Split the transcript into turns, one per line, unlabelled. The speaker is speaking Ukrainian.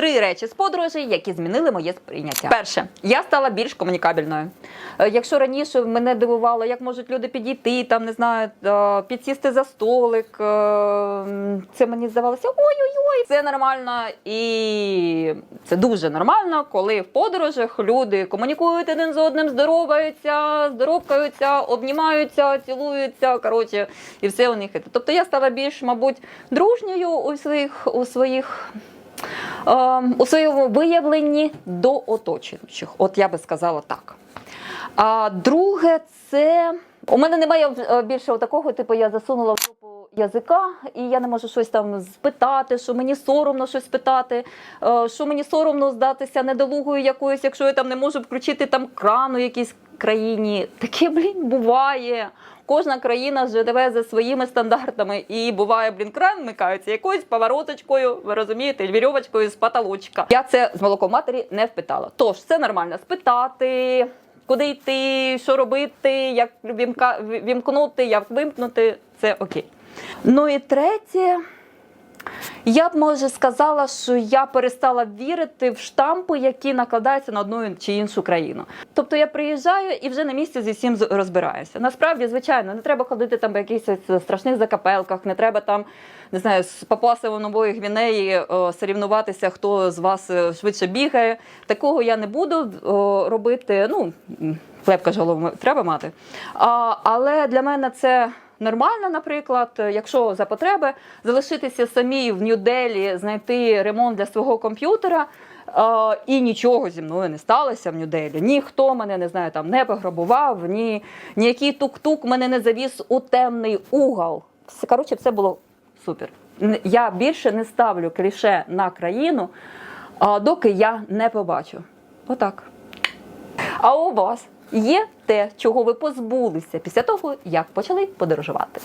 Три речі з подорожей, які змінили моє сприйняття. Перше, я стала більш комунікабельною. Е, Якщо раніше мене дивувало, як можуть люди підійти, там не знаю, е, підсісти за столик, е, це мені здавалося ой-ой-ой, це нормально. І це дуже нормально, коли в подорожах люди комунікують один з одним, здороваються, здоровкаються, обнімаються, цілуються. Коротше, і все у них. Тобто я стала більш, мабуть, дружньою у своїх у своїх. Е, У своєму виявленні до оточуючих, от я би сказала так. А друге, це у мене немає е, більше такого, типу, я засунула в групу язика, і я не можу щось там спитати, що мені соромно щось спитати, е, що мені соромно здатися недолугою якоюсь, якщо я там не можу включити там кран у якійсь країні. Таке, блін, буває. Кожна країна живе за своїми стандартами, і буває, блін, кран вмикається якоюсь повороточкою, ви розумієте, вірьовочкою з потолочка. Я це з молоком матері не впитала. Тож це нормально спитати, куди йти, що робити, як вімка, вімкнути, як вимкнути. Це окей. Ну і третє. Я б може сказала, що я перестала вірити в штампи, які накладаються на одну чи іншу країну. Тобто я приїжджаю і вже на місці зі всім розбираюся. Насправді, звичайно, не треба ходити там в якихось страшних закапелках, не треба там, не знаю, з Папуасової Нової Гвінеї сорівнуватися, хто з вас е, швидше бігає. Такого я не буду о, робити. Ну, м, хлебка ж голову треба мати. А, але для мене це нормально, наприклад, якщо за потреби залишитися самі в Нью-Делі, знайти ремонт для свого комп'ютера. е, І нічого зі мною не сталося в Нью-Делі. Ніхто мене не знаю, там не пограбував, ні, ніякий тук-тук мене не завіз у темний угол. Коротше, все було супер. Я більше не ставлю кліше на країну, доки я не побачу. Отак. А у вас є те, чого ви позбулися після того, як почали подорожувати?